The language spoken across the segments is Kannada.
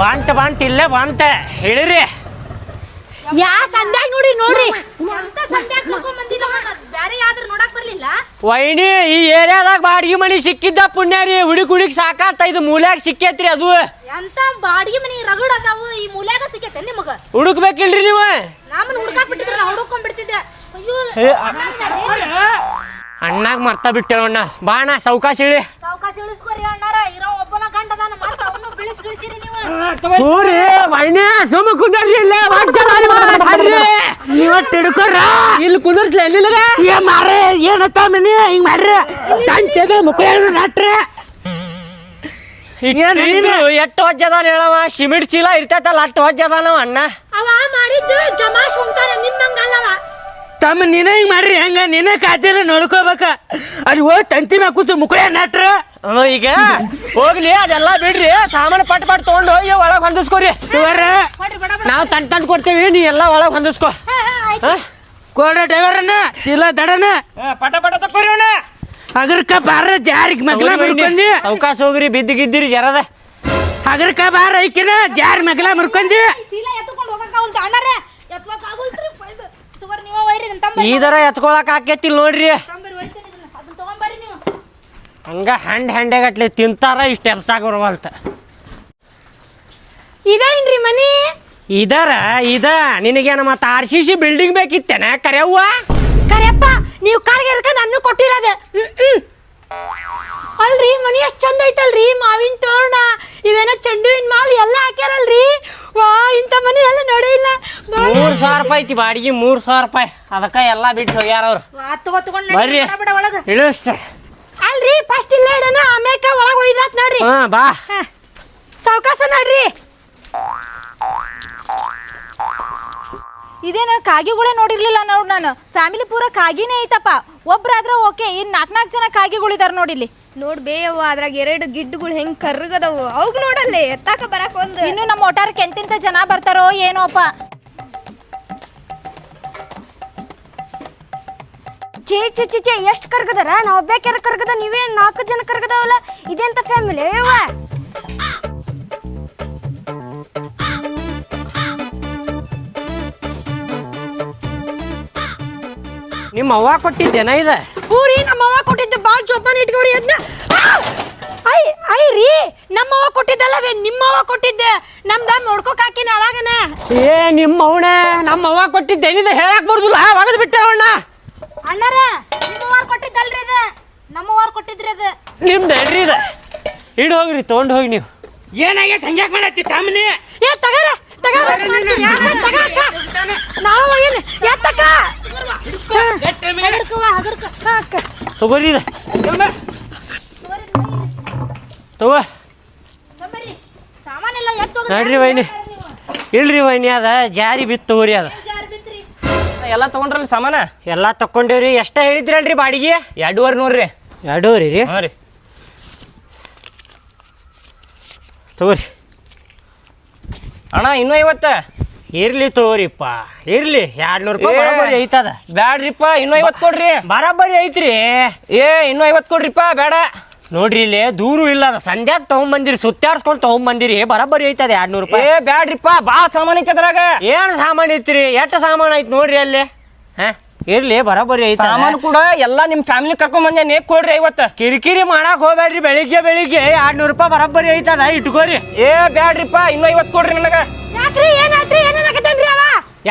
ಬಾಂಟ ಬಾಂಟ ಇಲ್ಲೇ ಬಾಂಟ ಹೇಳಿರಿ. ಯಾ ಸಂಧ್ಯಾಗ ನೋಡಿ ನೋಡಿ. ವೈನಿ ಈ ಏರಿಯಾದಾಗ ಬಾಡಿಗೆ ಮನಿ ಸಿಕ್ಕಿದ್ದ ಪುಣ್ಯ ರೀ. ಹುಡುಕ್ ಹುಡುಕ್ ಸಾಕಾತ ಇದು ಮೂಲ್ಯಾಗ ಸಿಕ್ಕೇತ್ರಿ ಅದು. ಎಂತ ಬಾಡಿಗೆ ಮನಿ ರಗಡ್ ಅದಾವು ಈ ಮೂಲ್ಯಾಗ ಸಿಕ್ಕೇತ ನಿಮಗ? ಹುಡುಕ್ಬೇಕಿಲ್ರಿ ನೀವು? ನಮ್ಮನ್ನ ಹುಡುಕಾಕ್ ಬಿಟ್ಟಿದ್ರ ನಾ ಹುಡುಕೊಂಡ್ ಬಿಡ್ತಿದ್ದೆ. ಅಯ್ಯೋ ಅಣ್ಣಾಗ ಮರ್ತ ಬಿಟ್ಟೇವಣ್ಣ ಬಾಣ ಸೌಕಾಶ ಹೇಳಿ. ಸಾವಕಾಶ ಇಳಿಸ್ಕೊರಿ ಅಣ್ಣಾರ. ಇರೋ ಒಬ್ಬನ ಗಂಡದಾನ ಮತ್ತ ಸುಮ್ಮ ಇಲ್ಲ ವೈನಿ ಸುಮ್ಮ ಕುಂದರ್ರಿ ಇಲ್ಲೇ ನೀವ ತಿಡ್ಕೊರ ಇಲ್ಲಿ ಕುಂದರ್ಸ್ಲ ಎಲ್ಲಿಲ್ಲ ಏ ಮಾರೇ ಏನತ್ತ ಮನಿ? ಹಿಂಗ್ ಮಾಡ್ರಿ. ತಂಟೆಗೆ ಮುಕ್ಕಳು ನಟ್ರಿ. ಎಟ್ಟು ನೀನು? ಎಷ್ಟು ವಜ್ಜದಾನ ಹೇಳವ ಸಿಮೆಂಟ್ ಚೀಲ ಇರ್ತೈತಲ್ಲ ಅಷ್ಟು ವಜ್ಜದಾನವ ಅಣ್ಣ. ಅವ ಮಾಡಿದ್ದು ಜಮಾಶ್ ಉಂಟಾರ ನಿಮ್ಮಂಗಲ್ಲವ ತಮ್ಮ ನೀನ ಹಿಂಗ್ ಮಾಡ್ರಿ. ಹೆಂಗ? ನೀನೇ ಕಾತಿರ ನೋಡ್ಕೋಬೇಕ. ಅಲ್ಲಿ ಹೋಗಿ ತಂತಿ ಮ್ಯಾಗ ಕೂತು ಮುಖ ನಟ್ರ. ಈಗ? ಹೋಗ್ಲಿ ಅದೆಲ್ಲ ಬಿಡ್ರಿ. ಸಾಮಾನು ಪಟ್ ಪಟ್ ತಗೊಂಡು ಹೋಗಿ ಒಳಗ್ ಹೊಂದಿಸ್ಕೋರಿ. ಡ್ರೈವರ್ ಕೊಡ್ರಿ ಬಡ ಬಡ. ನಾವು ತಂಡ ತಂದ್ ಕೊಡ್ತೇವಿ ನೀ ಎಲ್ಲ ಒಳಗ್ ಹೊಂದಿಸ್ಕೋ. ಹಾ? ಕೋಡ ಅಣ್ಣ ಚೀಲ ದಡನ. ಪಟ ಪಟ ತಕ್ಕೋರಿ ಅಣ್ಣ. ಹಗರ್ಕ ಬಾರ ಜಾರಿ ಮಗ್ಲ ಮುರ್ಕೊಂಡಿ. ಅವಕಾಶ ಹೋಗ್ರಿ ಬಿದ್ದು ಗಿದ್ದಿರಿ ಜರದ. ಹಗರ್ಕ ಬಾರ ಐಕಿನ ಜಾರಿ ಮಗ್ಲ ಮುರ್ಕೊಂಡಿ. ಚೀಲ ಎತ್ಕೊಂಡು ಹೋಗಕ್ ಆಗುಲ್ತ ಅಣ್ಣಾರ. ಎತ್ವಕ್ ಆಗುಲ್ತ್ರಿ ಪೈದು ತಗೋರಿ ನೀವ ಒಯ್ರಿ ಇದನ್ನ ತಂಬರಿ ಈ ದರ ಎತ್ಕೊಳಕ್ ಆಕೈತಿ ನೋಡ್ರಿ ತಂಬರಿ ಒಯ್ತೇನೆ ಇದನ್ನ ಅದನ್ನ ತಗೊಂಬರ್ರಿ ನೀವು ಹಂಗ ಹಂಡ್ ಹಂಡೆಗಟ್ಲೆ ತಿಂತಾರ ಇಷ್ಟ ಎಲ್ಸಾಕ ಬರವಲ್ತ ಇದೇನ್ರಿ ಮನಿ? ಇದರ ಇದ ನಿನಗೇನ ಮತ್ತ ಆರ್ ಸಿ ಸಿ ಬಿಲ್ಡಿಂಗ್ ಬೇಕಿತ್ತೇನ ಕರೆಯವ್ವ ಕರೆಯಪ್ಪ ನೀವು ಕಾರ್ಗೆ ನನ್ನ ಕೊಟ್ಟಿರೋದೆ. ಅಲ್ರಿ ಮನಿ ಎಷ್ಟು ಚಂದ ಐತಲ್ರಿ ಮಾವಿನ ತೋರಣ ಇವೇನೋ ಇನ್ ಮಾಲ್ ಎಲ್ಲ ಹಾಕ್ಯಾರಲ್ರಿ? ವಾ ಇಂಥ ಮನಿ ಎಲ್ಲ ನಡೆಯಿಲ್ಲ ನೋಡಿ ಮೂರ್ ಸಾವಿರ ರೂಪಾಯಿ ಐತಿ ಬಾಡಿಗೆ ಮೂರ್ ಸಾವಿರ ರೂಪಾಯಿ. ಅದಕ್ಕ ಎಲ್ಲ ಬಿಟ್ಟು ಹೋಗ್ಯಾರ ಅವ್ರು. ಬರ್ರಿ. ಇಳಿಸ್. ಅಲ್ರಿ ಫಸ್ಟ್ ಇಲ್ಲ ಇಡೋಣ ಆಮೇಕ ಒಳಗೆ ಒಯ್ದಾತ್ ನೋಡ್ರಿ. ಹಾ ಬಾ. ಸಾವಕಾಶ ನೋಡ್ರಿ. ಇದೇನ ಕಾಗಿಗಳೇ ನೋಡಿರ್ಲಿಲ್ಲ ನೋಡ್ ನಾನು. ಫ್ಯಾಮಿಲಿ ಪೂರ ಕಾಗಿನೇ ಐತಪ್ಪ. ಒಬ್ರಾದ್ರ ಓಕೆ ಇನ್ ನಾಲ್ಕ್ ನಾಲ್ಕು ಜನ ಕಾಗಿಗಳಿದಾರ ನೋಡಿಲ್ಲಿ ನೋಡ್ ಬೇಯವ್ವ ಅದ್ರಾಗ ಎರಡು ಗಿಡ್ಡುಗಳು ಹೆಂಗ್ ಕರ್ಗದವು ಅವಾಗ ನೋಡಲ್ಲಿ ಎತ್ತಾಕ ಬರಕ್ ಒಂದು. ಇನ್ನು ನಮ್ಮ ಒಟ್ಟಾರಕ್ಕೆ ಎಂತೆಂತ ಜನ ಬರ್ತಾರೋ ಏನೋಪ್ಪ ಚೇ ಚೇ ಚೇ ಚೇ ಎಷ್ಟು ಕರ್ಗದಾರ ನಾವು ಒಬ್ಬೇಕ್ಯಾರ ಕರ್ಗದ ನೀವೇ ನಾಲ್ಕು ಜನ ಕರ್ಗದವಲ್ಲ ಇದೆಂತ ಫ್ಯಾಮಿಲಿ ಅವ್ವ ನಿಮ್ಮ ಅವ್ವ ಕೊಟ್ಟಿದ್ದೇನ ಇದ? ಊರಿ ನಮ್ಮವ್ವ ಕೊಟ್ಟಿದ್ದು ಬಾಳ್ ಜೋಪಾನ ಇಟ್ಕೋರಿ ಅದನ್ನ ಐ ಐ ರೀ ನಮ್ಮವ್ವ ಕೊಟ್ಟಿದ್ದಲ್ಲ ಅದೇ ನಿಮ್ಮವ್ವ ಕೊಟ್ಟಿದ್ದೆ. ನಮ್ದ ನೋಡ್ಕೋಕ್ ಹಾಕಿನ ಅವಾಗನ. ಏ ನಿಮ್ಮ ಅವಣ ನಮ್ಮ ಅವ್ವ ಕೊಟ್ಟಿದ್ದೇನಿದೆ ಹೇಳಕ್ ಬರ್ದಿಲ್ಲ ಒಗದ್ ಬಿಟ್ಟೆ ಅವಣ್ಣ ಅಣ್ಣಾರ ನಿಮ್ಮವಾರ್ ಕೊಟ್ಟಿದ್ದಲ್ರಿ ಇದು? ಕೊಟ್ಟಿದ್ರಿ ಅದು ನಿಮ್ದು ಹೇಳ್ರಿ ಇದ. ಇಡ್ ಹೋಗ್ರಿ ತಗೊಂಡ್ ಹೋಗಿ ನೀವು. ಏನಾಗೈತೆ ಹಂಗ್ಯಾಕ್ ಮಾಡತ್ತಿ ತಮ್ಮನಿ? ಏ ತಗರ ತಗರ ನಾವು ಏನು ಹಗರ್ಕ ತಗೋರಿ ಇದ. ತಗೋ. ಸಾಮಾನೆಲ್ಲ ನೋಡ್ರಿ ವೈನಿ. ಇಲ್ರಿ ವೈನಿ ಅದ ಜಾರಿ ಬಿತ್ತು ತಗೋರಿ ಅದ. ಎಲ್ಲ ತಗೊಂಡ್ರಲ್ಲ ಸಾಮಾನ? ಎಲ್ಲ ತಕೊಂಡೇವ್ರಿ ಎಷ್ಟ ಹೇಳಿದ್ರಲ್ರಿ ಬಾಡಿಗೆ? ಎರಡೂವರೆ ನೋಡ್ರಿ ಎರಡೂವರೆ ರೀ? ಹಾಂ ರೀ. ತಗೋರಿ. ಅಣ್ಣ ಇನ್ನೂ ಐವತ್ತ? ಇರ್ಲಿ ತಗೋರಿಪ್ಪ. ಇರ್ಲಿ. ಎರಡ್ ನೂರು ರೂಪಾಯಿ ಏ. ಐತದ. ಬ್ಯಾಡ್ರಿಪ್ಪ ಇನ್ನೂ ಐವತ್ತು ಕೊಡ್ರಿ. ಬರಾಬರಿ ಐತ್ರಿ. ಏ ಇನ್ನೂ ಐವತ್ತು ಕೊಡ್ರಿಪ್ಪ ಬೇಡ. ನೋಡ್ರಿ ಇಲ್ಲಿ ದೂರು ಇಲ್ಲ ಅದ ಸಂಧ್ಯಾಗ ತಗೊಂಬಂದಿರಿ ಸುತ್ತಾಡ್ಸ್ಕೊಂಡ್ ತಗೊಂಬಂದಿರಿ. ಬರಬರಿ ಐತದ ಎರಡ್ ನೂರು ಏ ರೂಪಾಯಿ ಬ್ಯಾಡ್ರಿಪ್ಪ ಭಾಳ ಸಾಮಾನು ಐತೆ ಅದ್ರಾಗ. ಏನ್ ಸಾಮಾನ್ ಐತ್ರಿ? ಎಷ್ಟ ಸಾಮಾನ್ ಐತ್ ನೋಡ್ರಿ ಅಲ್ಲಿ? ಹಾ? ಇರ್ಲಿ ಬರಬ್ಬರಿ ಐತ ಸಾಮಾನು ಕೂಡ ಎಲ್ಲ ನಿಮ್ಮ ಫ್ಯಾಮಿಲಿ ಕರ್ಕೊಂಡ್ ನೀ ಕೊಡ್ರಿ ಇವತ್ತು ಕಿರಿಕಿರಿ ಮಾಡಕ್ ಹೋಗ್ಬೇಡ್ರಿ ಬೆಳಿಗ್ಗೆ ಬೆಳಿಗ್ಗೆ. ಎರಡ್ ನೂರು ರೂಪಾಯಿ ಬರಬ್ಬರಿ ಐತದ ಇಟ್ಕೋರಿ. ಏ ಬ್ಯಾಡ್ರಿಪ್ಪ ಇನ್ನೂ ಐವತ್ತು ಕೊಡ್ರಿ ನನಗ. ಯಾಕ್ರಿ ಏನಾಗತ್ತೇನ್ರಿ ಅವ?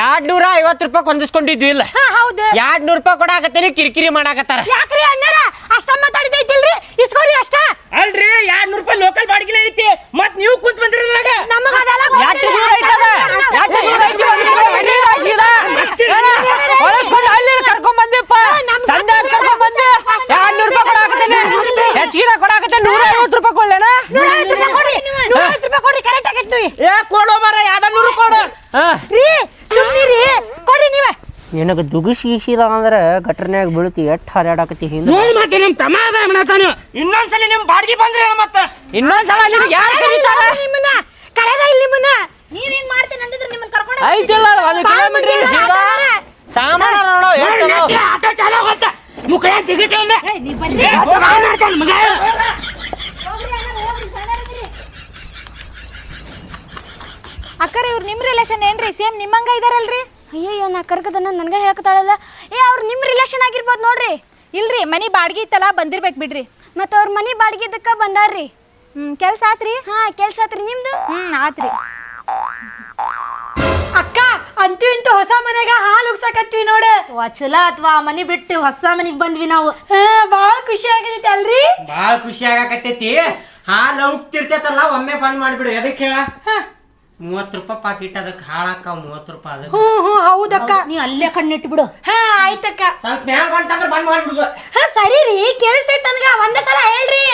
ಎರಡ್ ನೂರ ಐವತ್ತು ರೂಪಾಯಿ ಕೊಂದಿಸ್ಕೊಂಡಿದ್ವಿ ಇಲ್ಲ. ಹಾ ಹೌದು. ಎರಡ್ ನೂರು ರೂಪಾಯಿ ಕೊಡಾಕತ್ತೇನಿ ಕಿರಿಕಿರಿ ಮಾಡಾಕತ್ತಾರ. ಯಾಕ್ರಿ ಅಣ್ಣಾರ? ಅಷ್ಟ ಮಾತಾಡಿದೈತಿಲ್ರಿ ಇಸ್ಕೋರಿ ಅಷ್ಟ? ಅಲ್ರಿ ಎರಡ್ ನೂರು ರೂಪಾಯಿ ಲೋಕಲ್ ಬಾಡಿಗೆ ಐತಿ. ಮತ್ ನೀವು ಕುಂತ್ ಬಂದಿರಿ ಅದ್ರಾಗ ನಮಗ ಅದೆಲ್ಲ ಯಾಕೆ ದೂರ ಐತದ ಯಾಕೆ ದೂರ ಐತಿ ಒಂದ್ ಕಡೆ ಮನೆ ರಾಶಿದ? ಏನ? ಹೊಳಸ್ಕೊಂಡು ಹಳ್ಳಿ ಕರ್ಕೊಂಡ್ ಬಂದಿಪ್ಪ ಸಂಡೆ ಕರ್ಕೊಂಡ್ ಬಂದೆ ಎರಡ್ ನೂರು ರೂಪಾಯಿ ಕೊಡಾಕತ್ತೀನಿ. ಹೆಚ್ಚಿಗೆ ಕೊಡಾಕತ್ತೇನೆ. ನೂರ ಐವತ್ತು ರೂಪಾಯಿ ಕೊಳ್ಳೇನ ನೂರ ಐವತ್ತು ರೂಪಾಯಿ ಕೊಡ್ರಿ. ನೂರ ಐವತ್ತು ರೂಪಾಯಿ ಕೊಡ್ರಿ. ಕರೆಕ್ಟ್ ಆಗೈತಿ ಏ ಕೊಡೋ ಮರ ನೂರು ಕೊಡು. ಹಾ ರೀ ಸುಮ್ನಿರಿ. ಕೊಡ್ರಿ ನೀವೇ ನಿನಗೆ ದುಗಿಸಿ ಗೀಸಿದ ಅಂದ್ರೆ ಗಟ್ರನ್ಯಾಗ ಬೀಳ್ತಿ ಎಷ್ಟ್ ಹಾರಾಡಕತ್ತಿ ಹಿಂದೆ ನೋಡ್ ಮತ್ತೆ ನಮ್ ತಮ್ಮ ಮಾಡತಾನು ಇನ್ನೊಂದ್ಸಲ ನಿಮ್ ಬಾಡಿಗೆ ಬಂದ್ರೆ ಮತ್ತೆ. ಇನ್ನೊಂದ್ಸಲ ನಿನಗೆ ಯಾರು ಕರೀತಾರ? ನಿಮ್ಮನ್ನ ಕರೆದ ಇಲ್ಲಿ ನಿಮ್ಮನ್ನ ನೀವ್ ಹಿಂಗ್ ಮಾಡ್ತೀನಿ ಅಂದಿದ್ರೆ ನಿಮ್ಮನ್ನ ಕರ್ಕೊಂಡು ಐತಿಲ್ಲ ಅದು ಒಂದು ಬಾಳ್ ಕಿಲೋಮೀಟರ್ ಮಂದಿ ಸೀದಾ ಅದಾರ. ಸಾಮಾನ ನೋಡೋ ಎಷ್ಟು ಅದಾವ. ಆಟೋ ಹೋಗ್ತ ಮುಖ ಸಿಗತ್ತೆ ನೀವ್ ಬರ್ರಿ ಮಗ. ಹೋಗ್ರಿ ಅಣ್ಣ ಹೋಗ್ರಿ ಸಣ್ಣರಿದ್ದೀರಿ ಅಕ್ಕರ ಇವ್ರು ನಿಮ್ ರಿಲೇಷನ್ ಏನ್ರಿ? ಸೇಮ್ ನಿಮ್ಮಂಗ ಇದಾರಲ್ರಿ? ಅಯ್ಯಯ್ಯೋ ನಾ ಕರ್ಕದನ್ನ ನನಗೆ ಹೇಳ್ಕೊತಾಳಲ್ಲ ಏ ಅವ್ರು ನಿಮ್ಮ ರಿಲೇಷನ್ ಆಗಿರ್ಬೋದು ನೋಡ್ರಿ. ಇಲ್ರಿ ಮನಿ ಬಾಡ್ಗಿ ಇತ್ತಲ್ಲ ಬಂದಿರ್ಬೇಕು ಬಿಡ್ರಿ. ಮತ್ತು ಅವ್ರ ಮನೆ ಬಾಡಿಗೆದಕ್ಕೆ ಬಂದಾರ್ರಿ. ಹ್ಮ್ ಕೆಲ್ಸ ಆತ್ರಿ? ಹಾ ಕೆಲ್ಸ ಆತ್ರಿ ನಿಮ್ದು? ಹ್ಮ್ ಆತ್ರಿ. ಅಕ್ಕ ಅಂತೂ ಇಂತೂ ಹೊಸ ಮನೆಗ ಹಾಲು ಉಗ್ಸಾಕತ್ವಿ ನೋಡು. ವಾ ಚಲೋ ಅಥವಾ ಮನಿ ಬಿಟ್ಟು ಹೊಸ ಮನೆಗ್ ಬಂದ್ವಿ ನಾವು. ಭಾಳ ಖುಷಿ ಆಗತೈತಿ ಅಲ್ರಿ? ಬಾಳ ಖುಷಿ ಆಗಾಕತ್ತೈತಿ. ಹಾಲು ಉಕ್ತಿರ್ತೈತಲ್ಲ ಒಮ್ಮೆ ಬಂದ್ ಮಾಡ್ಬಿಡು. ಎದಕ್ಕೆ ಹೇಳ? ಮೂವತ್ತು ರೂಪಾಯಿ ಪಾಕಿಟ್ ಅದಕ್ಕೆ ಹಾಳಾಕ ಮೂವತ್ತು ರೂಪಾಯಿ ಅದಕ್ಕೆ. ಹ್ಞೂ ಹ್ಞೂ ಹೌದಕ್ಕ. ನೀ ಅಲ್ಲೇ ಕಣ್ಣಿಟ್ಟು ಬಿಡು ಹಾ ಆಯ್ತಕ್ಕ. ಸ್ವಲ್ಪ ಮ್ಯಾಲ ಬಂತಂದ್ರೆ ಬಂದ್ ಮಾಡ್ಬಿಡುದು. ಹಾ ಸರಿ ರೀ ಕೇಳಿಸ್ತೈತ್ ನನಗ. ಒಂದೇ ಸಲ ಹೇಳ್ರಿ.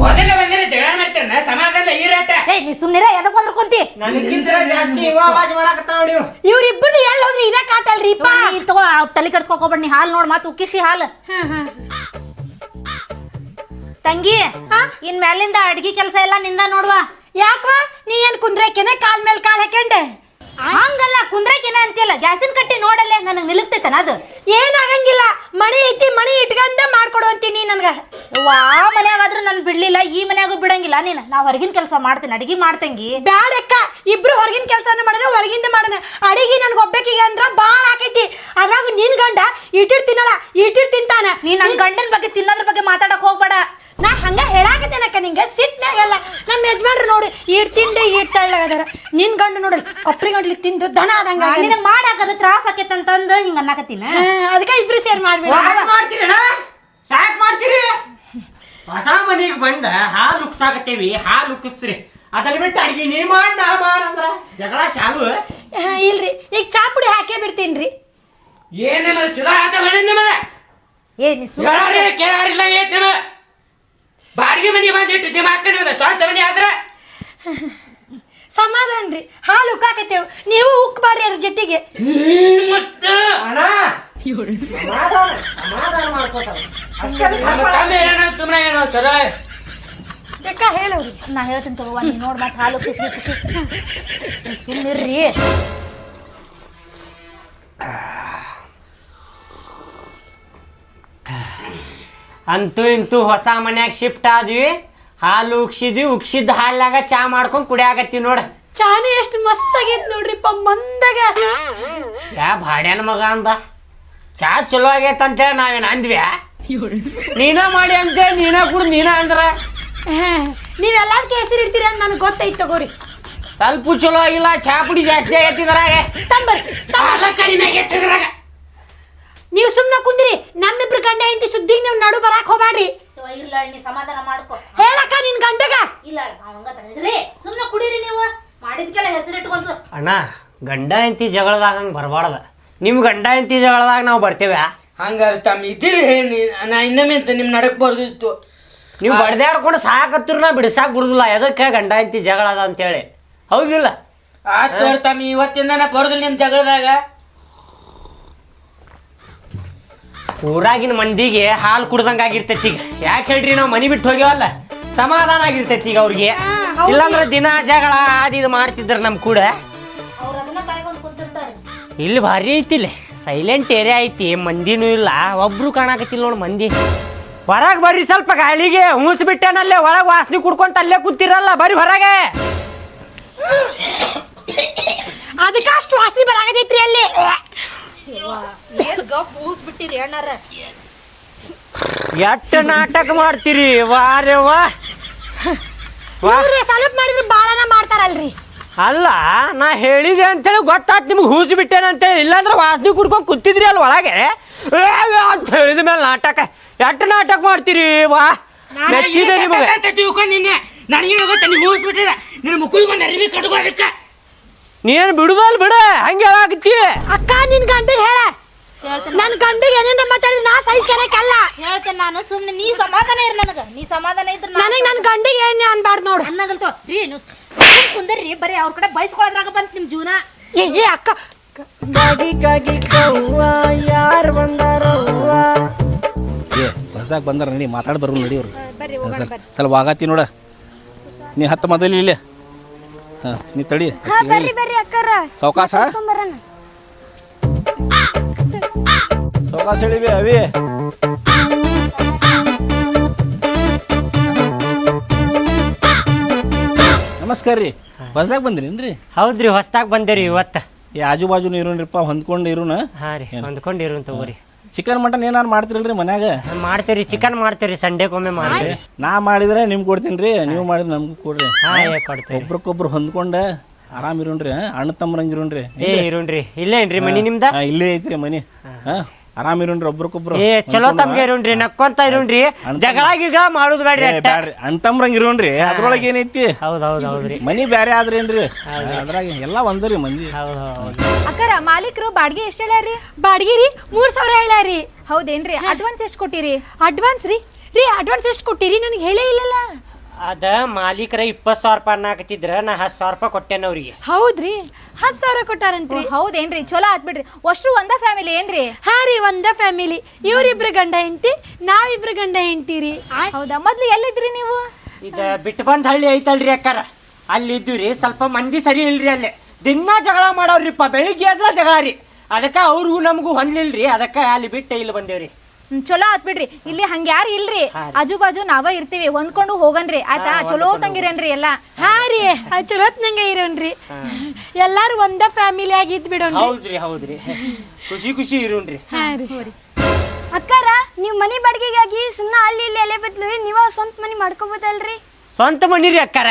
ಹೋದಲ್ಲ ಬಂದಿಲ್ಲ ಜಗಳ ಮಾಡ್ತೇನೆ ಸಮಾಜದಲ್ಲ ಈ ಈರಾಟ ಏ ನೀ ಸುಮ್ನಿರ ಎದಕ್ ಬಂದ್ರು ಕುಂತಿ? ನನಗಿಂತ ಜಾಸ್ತಿ ಇವ ಆವಾಜ್ ಮಾಡಾಕತ್ತಾವ ನೋಡಿ ಇವ. ಇವ್ರಿಬ್ಬರದು ಎಲ್ಲಿ ಹೋದ್ರಿ? ಇದ ಕಾಟಲ್ರಿ ಪಾ. ನೀ ತಗೋ ಆ ತಲೆ ಕೆಡ್ಸ್ಕೊಬೇಡ ನೀ ಹಾಲು ನೋಡ್ ಮಾತು ಉಕ್ಕಿಸಿ ಹಾಲು. ತಂಗಿ ಇನ್ ಮ್ಯಾಲಿಂದ ಅಡ್ಗಿ ಕೆಲಸ ಎಲ್ಲ ನಿಂದ ನೋಡ್ವಾ. ಯಾಕ? ನೀ ಏನ್ ಕುಂದ್ರಕೆನೆ ಕಾಲ್ ಮೇಲೆ ಕಾಲ್ ಹಾಕೊಂಡೆ ಹಂಗಲ್ಲ ಕುಂದ್ರಕಿನ ಅಂತಿಲ್ಲ ಗ್ಯಾಸಿನ ಕಟ್ಟಿ ನೋಡಲ್ಲೇ ನನಗ್ ನಿಲುಕ್ತೈತನ ಅದು. ಏನಾಗಂಗಿಲ್ಲ ಮಣಿ ಐತಿ ಮಣಿ ಇಟ್ಕಂದ ಮಾಡ್ಕೊಡು ಅಂತೀನಿ ನನ್ಗ. ವಾ ಮನ್ಯಾಗಾದ್ರೂ ನಾನು ಬಿಡ್ಲಿಲ್ಲ ಈ ಮನ್ಯಾಗೂ ಬಿಡಂಗಿಲ್ಲ ನೀನ್. ನಾ ಹೊರಗಿನ ಕೆಲಸ ಮಾಡ್ತೀನಿ ಅಡಿಗೆ ಮಾಡ್ತಂಗಿ. ಬ್ಯಾಡಕ್ಕ ಇಬ್ರು ಹೊರಗಿನ ಕೆಲಸನ ಮಾಡೋಣ ಒಳಗಿಂದ ಮಾಡನ. ಅಡಿಗೆ ನನ್ಗೆ ಒಬ್ಬಕಿಗೆ ಅಂದ್ರ ಬಾಳ ಆಕೈತಿ. ಅದ್ರಾಗ ನಿನ್ ಗಂಡ ಇಟ್ಟಿರ್ ತಿನ್ನಲ್ಲ ಇಟ್ಟಿರ್ ತಿಂತಾನ. ನೀ ನನ್ ಗಂಡನ ಬಗ್ಗೆ ತಿನ್ನೋದ್ರ ಬಗ್ಗೆ ಮಾತಾಡಕ್ ಹೋಗ್ಬೇಡ. ನಾ ಹಂಗ ಹೇಳಾಕತ್ತೇನಕ್ಕ ನಿಂಗ? ಸಿಟ್ನಾಗಲ್ಲ ನಮ್ಮ ಯಜಮಾನ್ರು ನೋಡು ಈಟ್ ತಿಂಡಿ ಈಟ್ ತಳ್ಳಗದಾರ. ನಿನ್ ಗಂಡ ನೋಡಲ್ ಕೊಪ್ಪರಿ ಗಂಡ್ಲಿ ತಿಂದು ದನ ಆದಂಗ ನಿನಗೆ ಮಾಡಾಕದ ತ್ರಾಸ ಆಕೇತಂತಂದ ಹಿಂಗ ಅನ್ನಕತ್ತೀನ? ಅದಕ್ಕೆ ಇಬ್ರು ಸೇರ್ ಮಾಡ್ಬಿಡ. ಸಾಕ್ ಮಾಡ್ತೀರಿ? ಹೊಸ ಮನೆಗೆ ಬಂದ ಹಾಲು ಉಕ್ಸಾಕತ್ತೇವಿ ಹಾಲು ಉಕ್ಕಿಸ್ರಿ ಅದನ್ನ ಬಿಟ್ಟು ಅಡಿಗೆ ನೀ ಮಾಡ್ ನಾ ಮಾಡಂದ್ರ ಜಗಳ ಚಾಲು. ಇಲ್ರಿ. ಈಗ ಚಾ ಪುಡಿ ಹಾಕೇ ಬಿಡ್ತೀನ್ರಿ. ಏನ್ ನಿಮ್ಮದು ಚಲೋ ಆತ ಬೇಡ ನಿಮ್ಮದ ಏನ್ ಕೇಳಾರಿಲ್ಲ ನಿಮ್ಮ ಬಾಡಿಗೆ ಮನೆ ಬಂದಿಟ್ಟು ನಿಮ್ಮ ಅಕ್ಕನ ಸ್ವಂತ ಮನೆ ಆದ್ರ? ಸಮಾಧಾನ ರೀ. ಹಾಲು ಉಕ್ಕಾಕತ್ತೇವು. ನೀವು ಉಕ್ ಬಾರಿ ಅದ್ರ ಜೊತೆಗೆ. ಮತ್ತ? ಅಣ್ಣ. ಸಮಾಧಾನ ಸಮಾಧಾನ ಮಾಡ್ಕೋತಾರ. ನಮ್ಮ ತಮ್ಮ ಏನೋ ಸುಮ್ಮನೆ ಏನೋ ಸರ. ಬೇಕ ಹೇಳವ್ರಿ ನಾ ಹೇಳ್ತೀನಿ ತಗೋ ನೀ ನೋಡ್ ಮತ್ತೆ ಹಾಲು ಕಿಸಿ ಕಿಸಿ ಸುಮ್ಮನಿರ್ರಿ ಅಂತೂ ಇಂತೂ ಹೊಸ ಮನ್ಯಾಗ ಶಿಫ್ಟ್ ಆದ್ವಿ. ಹಾಲು ಉಕ್ಸಿದ್ವಿ ಉಕ್ಸಿದ ಹಾಲಾಗ ಚಾ ಮಾಡ್ಕೊಂಡ್ ಕುಡಿಯಾಕತ್ತೀವಿ ನೋಡ. ಚಾನೆ ಎಷ್ಟು ಮಸ್ತ್ ಆಗೈತ್ ನೋಡ್ರಿಪ್ಪ ಮಂದಾಗ. ಯಾ ಭಾಡ್ಯಾನ ಮಗ ಅಂದ. ಚಾ ಚಲೋ ಆಗೈತಂತ ನಾವೇನ ಅಂದ್ವಿ? ನೀನ ಮಾಡಿ ಅಂತೆ ನೀನ ಕುಡ್ ನೀನ ಅಂದ್ರ. ನೀವೆಲ್ಲಾರ ಕೇಸರಿ ಇಡ್ತೀರಿ ಅಂತ ನನಗೆ ಗೊತ್ತೈತ್ ತಗೋರಿ. ಸ್ವಲ್ಪ ಚಲೋ ಆಗಿಲ್ಲ ಚಾ ಪುಡಿ ಜಾಸ್ತಿ ಆಗೈತಿ ಇದ್ರಾಗ. ತಂಬರಿ ಕಡಿಮೆ ಆಗೈತಿ ಇದ್ರಾಗ. ನೀವು ಸುಮ್ನ ಕುಂದ್ರಿ. ನಮ್ಮಿಬ್ರ ಗಂಡ ಹೆಂಡತಿ ಸುದ್ದಿಗೆ ನೀವು ನಡು ಬರಾಕ್ ಇಲ್ಲ ನೀ ಸಮಾಧಾನ ಮಾಡ್ಕೊ. ಹೇಳಕ್ಕ ನಿನ್ ಗಂಡಗ. ಇಲ್ಲ ಅವಂಗ ಕುಡೀರಿ ನೀವು. ಮಾಡಿದ್ಕೆಲ್ಲ ಹೆಸರಿಟ್ಕೊಂತ. ಅಣ್ಣ ಗಂಡ ಹೆಂಡತಿ ಜಗಳದಾಗ ಹಂಗೆ ಬರಬಾರ್ದ. ನಿಮ್ ಗಂಡ ಹೆಂಡತಿ ಜಗಳದಾಗ ನಾವು ಬರ್ತೇವೆ ಹಂಗಾರೆ ತಮ್ಮ ಇದ್ದೀರಿ ಹೇಳಿ ನಾ ಇನ್ನೊಮ್ಮೆ ಅಂತ ನಿಮ್ ನಡಕ್ ಬರ್ದಿತ್ತು. ನೀವು ಬಡ್ದಾಡ್ಕೊಂಡು ಸಾಕತ್ತಿರ ನಾ ಬಿಡಿಸಾಕ್ ಬಿಡುದಿಲ್ಲ ಎದಕ್ಕೆ ಗಂಡ ಹೆಂಡತಿ ಜಗಳ ಅದ ಅಂತೇಳಿ. ಹೌದಿಲ್ಲ? ಆ ತಮ್ಮ ಇವತ್ತಿಂದ ನಾ ಬರೋದಿಲ್ಲ ನಿಮ್ ಜಗಳದಾಗ. ಊರಾಗಿನ ಮಂದಿಗೆ ಹಾಲು ಕುಡ್ದಂಗ ಆಗಿರ್ತೈತಿ ಈಗ. ಯಾಕೆ ಹೇಳ್ರಿ ನಾವು ಮನಿ ಬಿಟ್ಟು ಹೋಗ್ಯವಲ್ಲ? ಸಮಾಧಾನ ಆಗಿರ್ತೈತಿ ಈಗ ಅವ್ರಿಗೆ. ಇಲ್ಲಾಂದ್ರೆ ದಿನ ಜಗಳ ಅದು ಇದು ಮಾಡ್ತಿದ್ರ ನಮ್ಮ ಕೂಡ. ಅವ್ರ ಅದನ್ನ ಕಾಯ್ಕೊಂಡು ಕುಂತಿರ್ತಾರೆ. ಇಲ್ಲಿ ಭಾರಿ ಐತಿಲ್ಲ ಸೈಲೆಂಟ್ ಏರಿಯಾ ಐತಿ ಮಂದಿನೂ ಇಲ್ಲ. ಒಬ್ರು ಕಾಣಕತ್ತಿಲ್ಲ ನೋಡಿ ಮಂದಿ. ಹೊರಗೆ ಬರ್ರಿ ಸ್ವಲ್ಪ ಗಾಳಿಗೆ. ಹೂಸ್ ಬಿಟ್ಟೇನಲ್ಲೇ ಒಳಗೆ ವಾಸನೆ ಕುಡ್ಕೊಂತ ಅಲ್ಲೇ ಕೂತಿರಲ್ಲ ಬರ್ರಿ ಹೊರಗೆ. ಅದಕ್ಕೆ ಅಷ್ಟು ವಾಸನೆ ಬರಾಗದೈತ್ರಿ ಅಲ್ಲಿ. ಏನ್ ಗಪ್ ಊಸ್ ಬಿಟ್ಟಿರಿ ಅಣ್ಣಾರ? ಎಷ್ಟ ನಾಟಕ ಮಾಡ್ತೀರಿ? ವಾರೆ ವಾ. ಸ್ವಲ್ಪ ಮಾಡಿದ್ರೆ ಬಾಳನ ಮಾಡ್ತಾರಲ್ರಿ. ಅಲ್ಲ ನಾ ಹೇಳಿದೆ ಅಂತೇಳಿ ಗೊತ್ತಾತ್ ನಿಮ್ಗೆ ಹೂಸಿ ಬಿಟ್ಟೇನ ಅಂತೇಳಿ. ಇಲ್ಲಾಂದ್ರೆ ವಾಸನೆ ಕುಡ್ಕೊಂಡು ಕೂತಿದ್ರಿ ಅಲ್ಲಿ ಒಳಗೆ? ಏ, ಏ ಅಂತ ಹೇಳಿದ ಮೇಲೆ ನಾಟಕ. ಎಷ್ಟು ನಾಟಕ ಮಾಡ್ತೀರಿ? ವಾ. ಮೆಚ್ಚಿದೆ ನಿಮಗೆ. ನಿನ್ನೆ. ನನಗೆ ಗೊತ್ತ ನೀವು ಊಸ್ಬಿಟ್ಟಿದ ನಿನ್ನ ಮುಕ್ಕಳಿಗೆ ಒಂದು ಅರಿವಿ ಕಟ್ಕೋ ಅದಕ್ಕೆ ನೀನು ಬಿಡುವಲ್ ಬಿಡ ಹಂಗೆ ಹೇಳಾಕತ್ತಿ. ಅಕ್ಕ ನಿನ್ ಗಂಡ ಹೇಳ. ಹೇಳ್ತೇನೆ ನನ್ ಗಂಡಿಗೆ ಏನೇನ್ರ ಮಾತಾಡಿದ್ರೆ ನಾ ಸಹಿಸ್ಕೊಳಕಲ್ಲ ಹೇಳ್ತೇನೆ ನಾನು ಸುಮ್ನೆ ನೀ ಸಮಾಧಾನ ಇರ್ ನನಗ. ನೀ ಸಮಾಧಾನ ಇದ್ರ ನನಗ್ ನನ್ ಗಂಡಿಗೆ ಏನ್ ಅನ್ಬಾರ್ದು ನೋಡು. ಅನ್ನಗಲ್ತು ರೀ ನೀವು ಕುಂದರ್ರಿ ಬರೀ ಅವ್ರ ಕಡೆ ಬಯಸ್ಕೊಳದ್ರಾಗ ಬಂತ ನಿಮ್ ಜೀವನ. ಏ ಏ ಅಕ್ಕ. ಏ ಬಸ್ದಾಗ ಬಂದಾರ ನಡಿ ಮಾತಾಡ್ ಬರು ನಡಿ ಅವ್ರು. ಸ್ವಲ್ಪ ಆಗತ್ತಿ ನೋಡ. ನೀ ಹತ್ತು ಮೊದಲಿಲ್ಲ ಇಲ್ಲೇ. ಹಾಂ ನೀ ತಡಿ. ಸಾವಕಾಶ? ಸಾವಕಾಶ ಹೇಳಿವಿ ಅವಿ. ನಮಸ್ಕಾರ ರೀ. ಬಸ್ದಾಗ ಬಂದ್ರೇನ್ರಿ ಹೌದ್ರಿ ಹೊಸದಾಗ ಬಂದೇರಿ ಇವತ್ತ. ಈ ಆಜು ಬಾಜು ಇರೋನ್ರಿಪ್ಪ ಹೊಂದ್ಕೊಂಡು ಇರೋನ ಹಾ ರೀ ಹೊಂದ್ಕೊಂಡು ಇರುನ್ ತಗೋರಿ. ಚಿಕನ್ ಮಟನ್ ಏನಾರು ಮಾಡ್ತಿರಲ್ರಿ ಮನ್ಯಾಗ? ಮಾಡ್ತೀರಿ ಚಿಕನ್ ಮಾಡ್ತೀರಿ ಸಂಡೇಗೊಮ್ಮೆ ಮಾಡ್ತೀರಿ ನಾ ಮಾಡಿದ್ರೆ ನಿಮ್ಗೆ ಕೊಡ್ತೀನಿ ರೀ ನೀವು ಮಾಡಿದ್ರೆ ನಮ್ಗೆ ಕೊಡ್ರಿ. ಹಾ ಒಬ್ರಕ್ಕೊಬ್ರು ಹೊಂದ್ಕೊಂಡ ಆರಾಮ್ ಇರೋಣ್ರಿ ಅಣ್ಣ ತಮ್ಮರಂಗ್ ಇರೋಣ್ರಿ. ಏ ಇರೋಣ್ರಿ. ಇಲ್ಲೇನ್ರಿ ಮನಿ ನಿಮ್ದ? ಇಲ್ಲೇ ಐತ್ರಿ ಮನಿ. ಹಾ? ಆರಾಮ್ ಇರೋಣ್ರಿ ಒಬ್ರಕ್ಕೊಬ್ರು. ಏ ಚಲೋ ತಮ್ಗೆ ಇರೋಣ್ರಿ ನಕ್ಕೊಂತ ಇರೋಣ್ರಿ. ಜಗಳ ಗಿಗಳ ಮಾಡೋದು ಬೇಡ್ರಿ ಏ, ಅಟ್ಟ. ಬ್ಯಾಡ್ರಿ. ಅಣ್ಣ ತಮ್ಮರಂಗ್ ಇರೋಣ್ರಿ. ಅದ್ರೊಳಗೆ ಏನೈತಿ? ಹೌದ್ ಹೌದ್ ಹೌದ್ರಿ ಮನಿ ಬ್ಯಾರೆ ಆದ್ರೇನ್ರಿ ಅದ್ರಾಗ ಎಲ್ಲ ಒಂದರಿ ಮಂದಿ. ಹೌದ್ ಹೌದ್ ಅಕ್ಕರ ಮಾಲೀಕರು ಬಾಡಿಗೆ ಎಷ್ಟು ಹೇಳ್ಯಾರಿ? ಬಾಡಿಗೆ ರೀ ಮೂರ್ ಸಾವಿರ ಹೇಳ್ಯಾರಿ. ಹೌದೇನ್ರಿ? ಅಡ್ವಾನ್ಸ್ ಎಷ್ಟು ಕೊಟ್ಟಿರಿ? ಅಡ್ವಾನ್ಸ್ ರೀ. ರೀ ಅಡ್ವಾನ್ಸ್ ಎಷ್ಟು ಕೊಟ್ಟಿರಿ? ನನಗೆ ಹೇಳೇ ಇಲ್ಲಲ್ಲ. ಅದ ಮಾಲೀಕರ ಇಪ್ಪತ್ ಸಾವಿರ ರೂಪಾಯಿ ಹಾಕತಿದ್ರ ನಾ ಹತ್ತು ಸಾವಿರ ರೂಪಾಯಿ ಕೊಟ್ಟೇನ ಅವ್ರಿಗೆ. ಹೌದ್ರಿ? ಹತ್ತು ಸಾವಿರ ಕೊಟ್ಟಾರಂತ್ರಿ? ಹೌದೇನ್ರಿ? ಚಲೋ ಆತ್ಬಿಡ್ರಿ. ಅಷ್ಟು ಒಂದ ಫ್ಯಾಮಿಲಿ ಏನ್ರಿ? ಹಾ ರೀ ಒಂದ ಫ್ಯಾಮಿಲಿ. ಇವ್ರಿಬ್ರು ಗಂಡ ಹೆಂಡತಿ ನಾವಿಬ್ರು ಗಂಡ ಹೆಂಡತಿ ರೀ ಹೌದಾ? ಮೊದ್ಲು ಎಲ್ಲಿದ್ರಿ ನೀವು? ಇದ ಬಿಟ್ಟು ಬಂದ ಹಳ್ಳಿ ಐತಲ್ರಿ ಅಕ್ಕಾರ. ಅಲ್ಲಿ ಇದ್ದೀವ್ರಿ ಸ್ವಲ್ಪ ಮಂದಿ ಸರಿ ಇಲ್ರಿ ಅಲ್ಲಿ. ದಿನ ಜಗಳ ಮಾಡೋರಿಪ್ಪ ಬೆಳಿಗ್ಗೆ ಆದ್ರೆ ಜಗಳ ರೀ. ಅದಕ್ಕ ಅವ್ರಿಗೂ ನಮಗೂ ಹೊಂದ್ಲಿಲ್ರಿ ಅದಕ್ಕ ಅಲ್ಲಿ ಬಿಟ್ಟು ಇಲ್ಲಿ ಬಂದೇವ್ರಿ. ಚಲೋ ಆತ್ಬಿಡ್ರಿ ಇಲ್ಲಿ ಹಂಗ ಯಾರು ಇಲ್ರಿ? ಆಜು ಬಾಜು ನಾವ ಇರ್ತೀವಿ ಹೊಂದ್ಕೊಂಡು ಹೋಗನ್ರಿ. ಆಯ್ತಾ? ಚಲೋ ತಂಗಿರೇನ್ರಿ ಎಲ್ಲ. ಹಾ ರೀ. ಚಲೋತ್ ನಂಗೆ ಇರೋನ್ರಿ. ಎಲ್ಲಾರು ಒಂದ ಫ್ಯಾಮಿಲಿ ಆಗಿ ಇದ್ ಬಿಡೋನ್ರಿ. ಹೌದ್ರಿ ಹೌದ್ರಿ. ಖುಷಿ ಖುಷಿ ಇರೋನ್ರಿ. ಹಾ ರೀ. ಅಕ್ಕಾರ ನೀವು ಮನಿ ಬಾಡಿಗೆಗಾಗಿ ಸುಮ್ಮನೆ ಅಲ್ಲಿ ಇಲ್ಲಿ ಎಲೆ ಬದ್ಲು ನೀವ ಸ್ವಂತ ಮನಿ ಮಾಡ್ಕೋಬೋದಲ್ರಿ? ಸ್ವಂತ ಮನಿ ರೀ ಅಕ್ಕಾರ.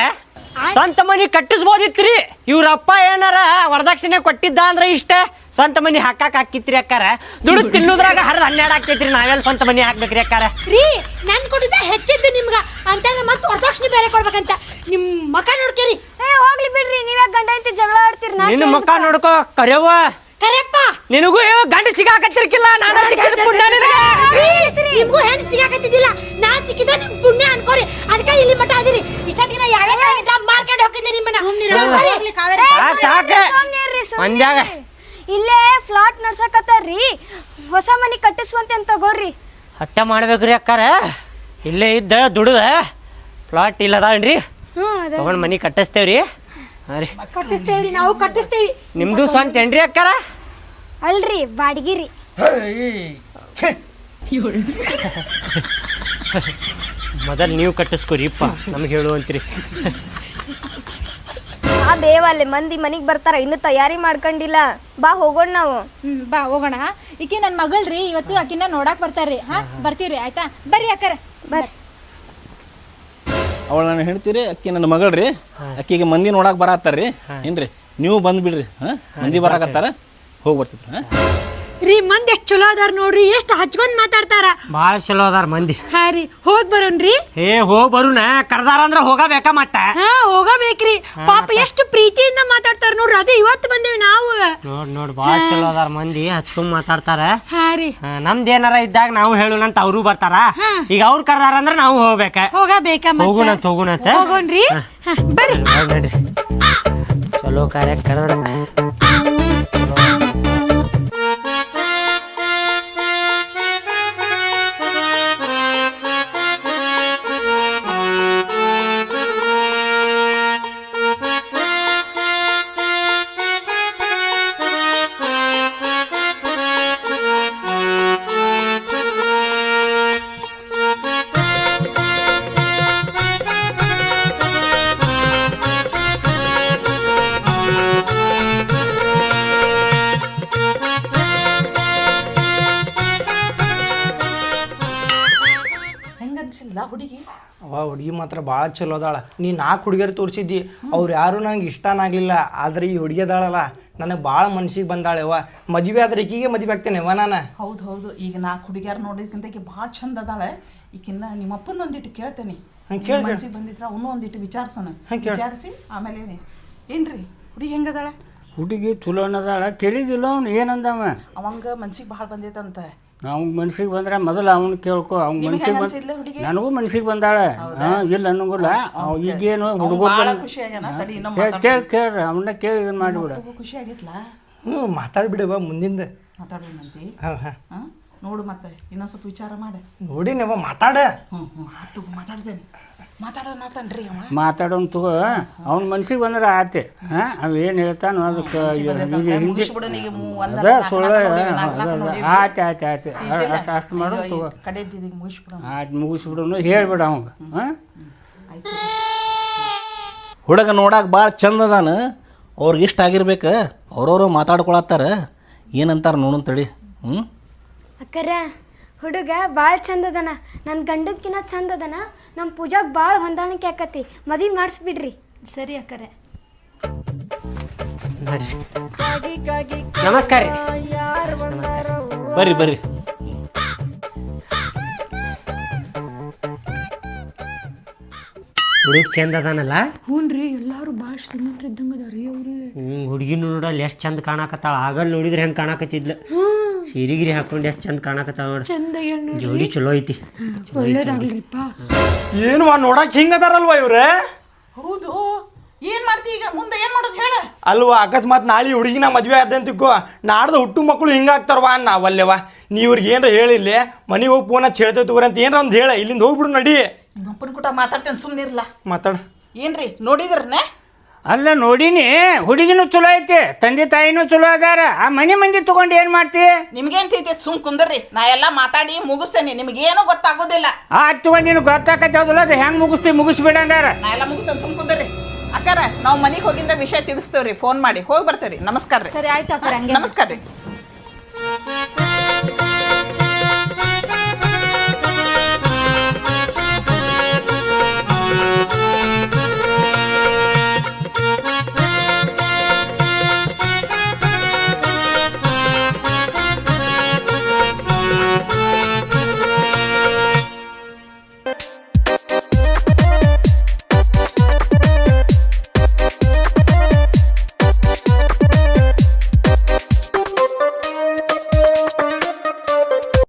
ಸ್ವಂತ ಮನಿ ಕಟ್ಟಿಸ್ಬೋದಿತ್ರಿ? ಇವ್ರ ಅಪ್ಪ ಏನಾರ ವರದಕ್ಷಿಣೆ ಕೊಟ್ಟಿದ್ದ ಅಂದ್ರೆ ಇಷ್ಟ? ಸ್ವಂತ ಮನಿ ಹಾಕಾಕ ಹಾಕಿತ್ರಿ ಅಕ್ಕಾರ? ದುಡ್ಡು ತಿನ್ನೋದ್ರಾಗ ಹರಿದ ಹನ್ನೆರಡು ಆಗ್ತೈತ್ರಿ ನಾವೆಲ್ಲ ಸ್ವಂತ ಮನಿ ಹಾಕ್ಬೇಕ್ರಿ ಅಕ್ಕಾರ? ರೀ ನನ್ ಕೊಟ್ಟಿದ್ದ ಹೆಚ್ಚಿದ್ದು ನಿಮ್ಗ. ಅಂತಂದ್ರೆ ಮತ್ತೆ ವರದಕ್ಷಿಣೆ ಬೇರೆ ಕೊಡ್ಬೇಕಂತ. ನಿಮ್ ಮಕ ನೋಡ್ಕೇರಿ. ಏ ಹೋಗ್ಲಿ ಬಿಡ್ರಿ ನೀವೇ ಗಂಡ ಹೆಂಡತಿ ಜಗಳ ಆಡ್ತೀರಿ ನಾ ನಿನ್ನ ಮುಖ ನೋಡ್ಕೋ ಕರೆಯವ್ವ ಕರೆಪ್ಪ ನಿನಗೂ ಏನೋ ಗಂಡ ಸಿಗಾಕತ್ತಿರ್ಕಿಲ್ಲ ನಾನು ಸಿಕ್ಕಿದ ಪುಣ್ಯ ನಿನಗೆ? ನಿಮ್ಗೂ ಹೆಣ್ಣು ಸಿಗಾಕತ್ತಿದ್ದಿಲ್ಲ. ನಾನು ಸಿಕ್ಕಿದ ನಿಮ್ ಪುಣ್ಯ ಅನ್ಕೋರಿ. ಅದಕ್ಕೆ ಇಲ್ಲಿ ಮಠ ಇಷ್ಟ ದಿನ ಯಾವ್ಯಾವ ಮಾರ್ಕೆಟ್ ಹೋಗಿದ್ದೆ ನಿಮ್ಮನ್ನ. ಮಂದ್ಯಾಗ ಇಲ್ಲೇ ಫ್ಲಾಟ್ ನಡ್ಸಕತ್ತಾರ್ರಿ. ಹೊಸ ಮನಿ ಕಟ್ಟಿಸುವಂತೆ ಅಂತ ತಗೋರಿ. ಹಟ್ಟ ಮಾಡ್ಬೇಕ್ರಿ ಅಕ್ಕಾರ. ಇಲ್ಲೇ ಇದ್ದ ದುಡ್ದ. ಫ್ಲಾಟ್ ಇಲ್ಲದಾನ್ರಿ ತಗೊಂಡ್ ಮನಿ ಕಟ್ಟಿಸ್ತೇವ್ರಿ. ರೀ ಕಟ್ಟಿಸ್ತೇವ್ರಿ ನಾವು ಕಟ್ಟಿಸ್ತೇವಿ. ನಿಮ್ದು ಸ್ವಂತ ಏನ್ರಿ ಅಕ್ಕಾರ? ಅಲ್ರಿ ಬಾಡಿಗಿರಿ. ಮೊದಲ್ ನೀವು ಕಟ್ಟಿಸ್ಕೊರಿಪ್ಪ ನಮ್ಗೆ ಹೇಳುವಂತ್ರಿ ಆ ಬೇವಲ್ಲಿ ಮಂದಿ ಮನಿಗ್ ಬರ್ತಾರ ಇನ್ನು ತಯಾರಿ ಮಾಡ್ಕೊಂಡಿಲ್ಲ. ಬಾ ಹೋಗೋಣ ನಾವು. ಹ್ಮ್ ಬಾ ಹೋಗೋಣ. ಈಕಿ ನನ್ ಮಗಳ್ರಿ ಇವತ್ತು ಆಕಿನ ನೋಡಾಕ್ ಬರ್ತಾರ್ರಿ. ಹಾ ಬರ್ತೀವ್ರಿ ಆಯ್ತಾ? ಬರ್ರಿ ಅಕ್ಕರ. ಬರ್ರಿ. ಅವಳು ನಾನು ಹೇಳ್ತೀರಿ ಅಕ್ಕಿ ನನ್ನ ಮಗಳ್ರಿ. ಅಕ್ಕಿಗೆ ಮಂದಿ ನೋಡಕ್ ಬರತ್ತಾರ್ರಿ ಏನ್ರಿ? ನೀವು ಬಂದ್ಬಿಡ್ರಿ ಹಾ? ಮಂದಿ ಬರಾಕತ್ತಾರ? ಹೋಗಿ ಬರ್ತಿದ್ರು ಹಾ? ರೀ ಮಂದಿ ಎಷ್ಟು ಚಲೋ ಅದಾರ ನೋಡ್ರಿ ಎಷ್ಟು ಹಚ್ಕೊಂಡ್ ಮಾತಾಡ್ತಾರ? ಭಾಳ ಚಲೋ ಅದಾರ ಮಂದಿ. ಹಾ ರೀ ಹೋಗ್ ಬರೋನ್ರಿ ಏ ಹೋಗ್ ಬರುನ ಕರ್ದಾರ ಅಂದ್ರ ಹೋಗಬೇಕಾ ಮತ್ತ. ಹಾ ಹೋಗಬೇಕ್ರಿ ಪಾಪ ಎಷ್ಟು ಪ್ರೀತಿಯಿಂದ ಮಾತಾಡ್ತಾರ ನೋಡ್ರಿ ಅದು ಇವತ್ತು ಬಂದೇವಿ ನಾವು. ನೋಡ್ ನೋಡ್ ಭಾಳ ಚಲೋ ಅದಾರ ಮಂದಿ ಹಚ್ಕೊಂಡ್ ಮಾತಾಡ್ತಾರ. ಹಾ ರೀ. ಹಾ, ಏನಾರ ಇದ್ದಾಗ ನಾವು ಹೇಳುನಂತ ಅವರು ಬರ್ತಾರ. ಈಗ ಅವ್ರು ಕರ್ದಾರ ಅಂದ್ರ ನಾವು ಹೋಗ್ಬೇಕ. ಹೋಗಬೇಕಾ ಹೋಗುಣಂತ ಹೋಗುಣಂತ ಹೋಗೋಣ್ರಿ. ಬರ್ರಿ. ಚಲೋ ಕಾರ್ಯ ಕರೆದ್ರ ಅವ ಹುಡುಗಿ ಮಾತ್ರ ಭಾಳ ಚಲೋ ಅದಾಳ. ನೀ ನಾಲ್ಕು ಹುಡುಗಿಯರು ತೋರಿಸಿದ್ದಿ ಅವ್ರು ಯಾರು ನನಗೆ ಇಷ್ಟನಾಗಲಿಲ್ಲ ಆದ್ರೆ ಈ ಹುಡುಗಿ ಅದಾಳಲ್ಲ ನನಗೆ ಭಾಳ ಮನ್ಸಿಗೆ ಬಂದಾಳೆ ಅವ್ವ. ಮದುವೆ ಆದ್ರೆ ಈಕಿಗೆ ಮದುವೆ ಆಗ್ತೇನೆ ಅವ್ವ ನಾನು. ಹೌದು ಹೌದು ಈಗ ನಾಲ್ಕು ಹುಡುಗಿಯಾರು ನೋಡಿದ್ಕಿಂತ ಈಕೆ ಭಾಳ ಚಂದ ಅದಾಳೆ. ಈಕಿನ್ನ ನಿಮ್ಮ ಅಪ್ಪನ ಒಂದಿಟ್ಟು ಕೇಳ್ತೇನೆ ಕೇಳ್. ಮನ್ಸಿಗೆ ಬಂದಿದ್ರ ಅವನು ಒಂದಿಟ್ಟು ವಿಚಾರಿಸೋಣ. ವಿಚಾರಿಸಿ ಆಮೇಲೆ ಏನಿ? ಏನ್ರಿ ಹುಡುಗಿ ಹೆಂಗದಾಳ ಹುಡುಗಿ ಚಲೋ ಅನ್ನದಾಳ ತಿಳಿದಿಲ್ಲ ಅವ್ನು ಏನಂದವ? ಅವಂಗ ಮನ್ಸಿಗೆ ಭಾಳ ಬಂದೈತಂತ. ಅವ್ನ ಮನ್ಸಿಗೆ ಬಂದ್ರೆ ಮೊದಲು ಅವ್ನ ಕೇಳ್ಕೊ ಅವ್ನ ಮನ್ಸಿಗೆ ಬಂದ ನನಗೂ ಮನ್ಸಿಗೆ ಬಂದಾಳೆ. ಹಾ ಇಲ್ಲ ಅನ್ನಂಗಿಲ್ಲ. ಅವ್ ಈಗೇನು ಹುಡುಗ ಕೇಳ ಕೇಳ್ರಿ ಅವನ್ನ ಕೇಳಿ ಇದನ್ನ ಮಾಡಿಬಿಡ. ಮಗು ಖುಷಿ ಆಗಿತ್ಲಾ? ಹ್ಞೂ ಮಾತಾಡ್ಬಿಡವ ಮುಂದಿಂದ. ಮಾತಾಡೋಣಂತಿ ಹಾಂ ನೋಡು ಮತ್ತೆ ಇನ್ನೊಂದ್ ಸ್ವಲ್ಪ ವಿಚಾರ ಮಾಡೆ. ನೋಡಿನವ ಮಾತಾಡ. ಹ್ಞೂ ಹ್ಞೂ ಆತು ಮಾತಾಡ್ತೇನೆ. ಮಾತಾಡೋಣತನ್ರಿ ಅವ? ಮಾತಾಡೋನ್ ತಗೋ. ಅವ್ನ ಮನ್ಸಿಗೆ ಬಂದ್ರೆ ಆತೆ. ಹಾಂ ಅವ್ ಏನು ಹೇಳ್ತಾನೋ ಅದಕ್ಕೆ ಅದ ಸುಳ್ಳು. ಆಯ್ತು ಆಯ್ತು ಆಯ್ತು. ಅಷ್ಟು ಅಷ್ಟು ಮಾಡು ತಗೋ. ಆಯ್ತು ಮುಗಿಸ್ಬಿಡೋನು ಹೇಳ್ಬಿಡ ಅವಂಗ. ಹಾಂ? ಹುಡುಗ ನೋಡಾಕ ಭಾಳ ಚಂದ ಅದಾನ. ಅವ್ರಿಗೆ ಇಷ್ಟ ಆಗಿರ್ಬೇಕು. ಅವ್ರವ್ರು ಮಾತಾಡ್ಕೊಳತ್ತಾರ. ಏನಂತಾರ ನೋಡೋಣ ತಡಿ. ಹ್ಞೂ ಅಕ್ಕರ ಹುಡುಗ ಭಾಳ ಚಂದದನ ನನ್ನ ಗಂಡಕ್ಕಿನ್ನ ಚಂದದನ ನಮ್ಮ ಪೂಜಾಗೆ ಭಾಳ ಹೊಂದಾಣಿಕೆ ಆಕತಿ ಮದುವೆ ಮಾಡಿಸ್ಬಿಡ್ರಿ. ಸರಿ ಅಕ್ಕರೆ. ನಮಸ್ಕಾರ ರೀ. ಬರ್ರಿ ಬರ್ರಿ. ಹುಡುಗ ಚಂದ ಅದಾನಲ್ಲ ಹ್ಞೂ ರೀ ಎಲ್ಲರೂ ಭಾಳ ಶ್ರೀಮಂತರಿದ್ದಂಗೆ ಅದಾರಿ ಅವ್ರಿ. ಹ್ಞೂ ಹುಡುಗಿನ ನೋಡಲ್ಲ ಎಷ್ಟು ಚಂದ ಕಾಣಕತ್ತಾಳ. ಆಗಲ್ ನೋಡಿದ್ರೆ ಹೆಂಗೆ ಕಾಣಕತ್ತಿದ್ಲ. ಸೀರಿಗಿರಿ ಹಾಕೊಂಡು ಎಷ್ಟು ಚಂದ ಕಾಣಕತ್ತಾವ ನೋಡಿ. ಜೋಡಿ ಚಲೋ ಐತಿ. ಒಳ್ಳೇದಾಗ್ಲಿಪ್ಪ. ಏನು ನೋಡಕ್ ಹಿಂಗ ಅದಾರಲ್ವಾ ಇವ್ರೆ? ಹೌದು. ಏನ್ ಮಾಡ್ತಿ ಈಗ? ಮುಂದೆ ಏನ್ ಮಾಡೋದು ಹೇಳ. ಅಲ್ವಾ ಅಕಸ್ಮಾತ್ ನಾಳೆ ಹುಡುಗಿನ ಮದ್ವೆ ಆದ ಅಂತಿಕ್ಕೋ ನಾಡ್ದ ಹುಟ್ಟು ಮಕ್ಕಳು ಹಿಂಗಾಗ್ತಾರವಾ ನಾವಲ್ಲೇವ ನೀ ಇವ್ರಿಗೆ ಏನ್ರ ಹೇಳಿಲ್ಲ ಮನೆಗೆ ಹೋಗಿ ಫೋನ್ ಹಚ್ಚಿ ಹೇಳ್ತೇವೆ ತಗೋರಿ ಅಂತ ಏನ್ರ ಒಂದು ಹೇಳ ಇಲ್ಲಿಂದ ಹೋಗ್ಬಿಡು ನಡಿ. ನಿಮ್ಮಪ್ಪನ ಕೂಟ ಮಾತಾಡ್ತೇನೆ ಸುಮ್ಮನಿರ್ಲ ಮಾತಾಡ. ಏನ್ರಿ ನೋಡಿದ್ರನೆ? ಅಲ್ಲ ನೋಡಿನಿ ಹುಡುಗಿನೂ ಚಲೋ ಐತಿ ತಂದೆ ತಾಯಿನೂ ಚಲೋ ಅದಾರ. ಆ ಮನೆ ಮಂದಿ ತಗೊಂಡು ಏನ್ ಮಾಡ್ತಿ? ನಿಮ್ಗೇನ್ ತೈತಿ? ಸುಮ್ ಕುಂದ್ರಿ. ನಾ ಎಲ್ಲ ಮಾತಾಡಿ ಮುಗಿಸ್ತೇನೆ. ನಿಮ್ಗೇನು ಗೊತ್ತಾಗೋದಿಲ್ಲ. ಆ ತಗೊಂಡು ನೀನು ಗೊತ್ತಾಕತ್ತೆ ಹೌದಲ್ಲ ಅದು ಹೆಂಗ್ ಮುಗಿಸ್ತಿ ಮುಗಿಸ್ಬೇಡ ಹಂಗಾರ ನಾ ಎಲ್ಲ ಮುಗಿಸ್ತೇನೆ ಸುಮ್ ಕುಂದ್ರಿ. ಅಕ್ಕಾರ ನಾವು ಮನೆಗೆ ಹೋಗಿಂದ ವಿಷಯ ತಿಳಿಸ್ತೇವ್ರಿ. ಫೋನ್ ಮಾಡಿ ಹೋಗಿ ಬರ್ತೇವ್ರಿ. ನಮಸ್ಕಾರ ರೀ ಸರಿ ಆಯ್ತು ಅಕ್ಕರೆ ಹಂಗೆ. ನಮಸ್ಕಾರ ರೀ